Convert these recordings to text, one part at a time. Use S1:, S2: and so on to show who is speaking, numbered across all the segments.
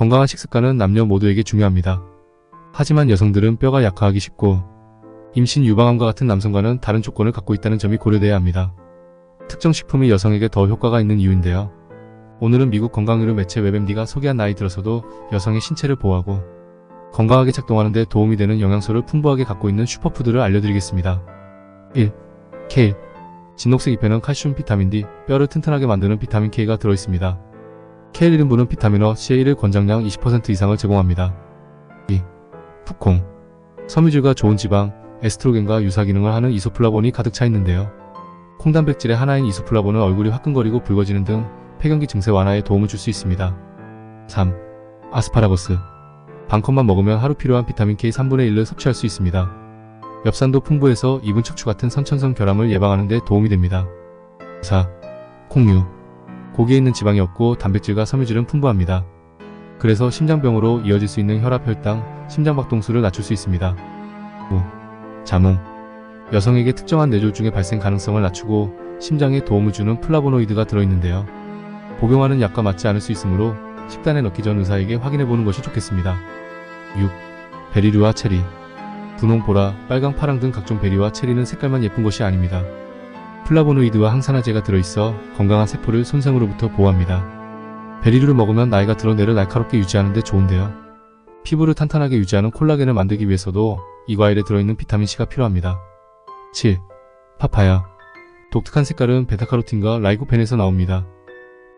S1: 건강한 식습관은 남녀 모두에게 중요합니다. 하지만 여성들은 뼈가 약화하기 쉽고 임신 유방암과 같은 남성과는 다른 조건을 갖고 있다는 점이 고려돼야 합니다. 특정 식품이 여성에게 더 효과가 있는 이유인데요. 오늘은 미국 건강의료 매체 웹엠디가 소개한 나이 들어서도 여성의 신체를 보호하고 건강하게 작동하는 데 도움이 되는 영양소를 풍부하게 갖고 있는 슈퍼푸드를 알려드리겠습니다. 1. 케일 진녹색 잎에는 칼슘, 비타민 D, 뼈를 튼튼하게 만드는 비타민 K가 들어있습니다. 케일 1인분은 비타민어 C1의 권장량 20% 이상을 제공합니다. 2. 풋콩 섬유질과 좋은 지방, 에스트로겐과 유사 기능을 하는 이소플라본이 가득 차 있는데요. 콩 단백질의 하나인 이소플라본은 얼굴이 화끈거리고 붉어지는 등 폐경기 증세 완화에 도움을 줄 수 있습니다. 3. 아스파라거스 반컵만 먹으면 하루 필요한 비타민 K 3분의 1을 섭취할 수 있습니다. 엽산도 풍부해서 이분 척추 같은 선천성 결함을 예방하는 데 도움이 됩니다. 4. 콩류 고기에 있는 지방이 없고 단백질과 섬유질은 풍부합니다. 그래서 심장병으로 이어질 수 있는 혈압, 혈당, 심장박동수를 낮출 수 있습니다. 5. 자몽 여성에게 특정한 뇌졸 중의 발생 가능성을 낮추고 심장에 도움을 주는 플라보노이드가 들어있는데요. 복용하는 약과 맞지 않을 수 있으므로 식단에 넣기 전 의사에게 확인해 보는 것이 좋겠습니다. 6. 베리류와 체리 분홍, 보라, 빨강, 파랑 등 각종 베리와 체리는 색깔만 예쁜 것이 아닙니다. 플라보노이드와 항산화제가 들어있어 건강한 세포를 손상으로부터 보호합니다. 베리류를 먹으면 나이가 들어 뇌를 날카롭게 유지하는 데 좋은데요. 피부를 탄탄하게 유지하는 콜라겐을 만들기 위해서도 이 과일에 들어있는 비타민C가 필요합니다. 7. 파파야 독특한 색깔은 베타카로틴과 라이코펜에서 나옵니다.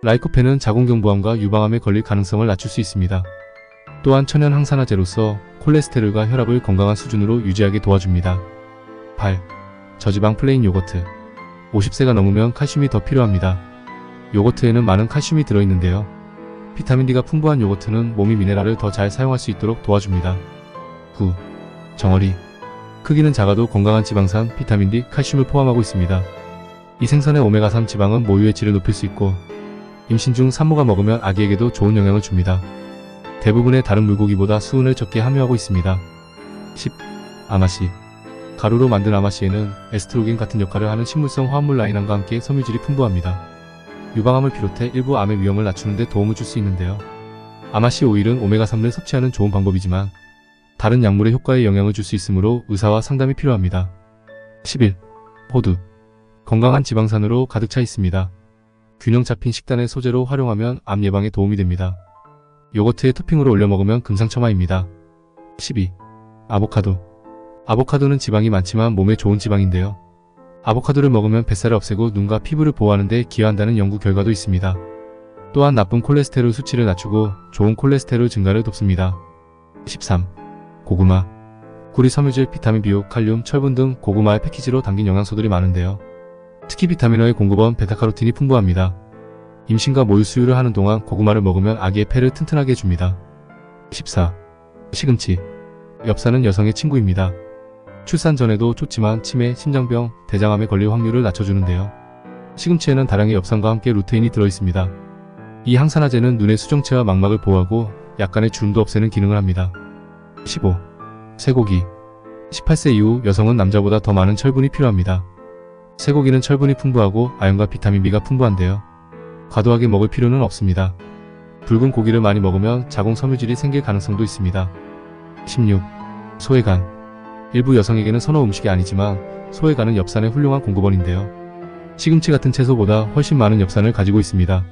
S1: 라이코펜은 자궁경부암과 유방암에 걸릴 가능성을 낮출 수 있습니다. 또한 천연 항산화제로서 콜레스테롤과 혈압을 건강한 수준으로 유지하게 도와줍니다. 8. 저지방 플레인 요거트 50세가 넘으면 칼슘이 더 필요합니다. 요거트에는 많은 칼슘이 들어있는데요. 비타민D가 풍부한 요거트는 몸이 미네랄을 더 잘 사용할 수 있도록 도와줍니다. 9. 정어리 크기는 작아도 건강한 지방산, 비타민D, 칼슘을 포함하고 있습니다. 이 생선의 오메가3 지방은 모유의 질을 높일 수 있고 임신 중 산모가 먹으면 아기에게도 좋은 영향을 줍니다. 대부분의 다른 물고기보다 수은을 적게 함유하고 있습니다. 10. 아마씨 가루로 만든 아마씨에는 에스트로겐 같은 역할을 하는 식물성 화합물 라인암과 함께 섬유질이 풍부합니다. 유방암을 비롯해 일부 암의 위험을 낮추는 데 도움을 줄 수 있는데요. 아마씨 오일은 오메가3를 섭취하는 좋은 방법이지만 다른 약물의 효과에 영향을 줄 수 있으므로 의사와 상담이 필요합니다. 11. 호두 건강한 지방산으로 가득 차 있습니다. 균형 잡힌 식단의 소재로 활용하면 암 예방에 도움이 됩니다. 요거트에 토핑으로 올려 먹으면 금상첨화입니다. 12. 아보카도 아보카도는 지방이 많지만 몸에 좋은 지방인데요. 아보카도를 먹으면 뱃살을 없애고 눈과 피부를 보호하는 데 기여한다는 연구 결과도 있습니다. 또한 나쁜 콜레스테롤 수치를 낮추고 좋은 콜레스테롤 증가를 돕습니다. 13. 고구마 구리 섬유질, 비타민 B6, 칼륨, 철분 등 고구마의 패키지로 담긴 영양소들이 많은데요. 특히 비타민어의 공급원 베타카로틴이 풍부합니다. 임신과 모유 수유를 하는 동안 고구마를 먹으면 아기의 폐를 튼튼하게 해줍니다. 14. 시금치 엽산은 여성의 친구입니다. 출산 전에도 좋지만 치매, 심장병, 대장암에 걸릴 확률을 낮춰주는데요. 시금치에는 다량의 엽산과 함께 루테인이 들어있습니다. 이 항산화제는 눈의 수정체와 망막을 보호하고 약간의 주름도 없애는 기능을 합니다. 15. 쇠고기 18세 이후 여성은 남자보다 더 많은 철분이 필요합니다. 쇠고기는 철분이 풍부하고 아연과 비타민 B가 풍부한데요. 과도하게 먹을 필요는 없습니다. 붉은 고기를 많이 먹으면 자궁 섬유질이 생길 가능성도 있습니다. 16. 소해간 일부 여성에게는 선호 음식이 아니지만 소해간은 엽산의 훌륭한 공급원인데요. 시금치 같은 채소보다 훨씬 많은 엽산을 가지고 있습니다.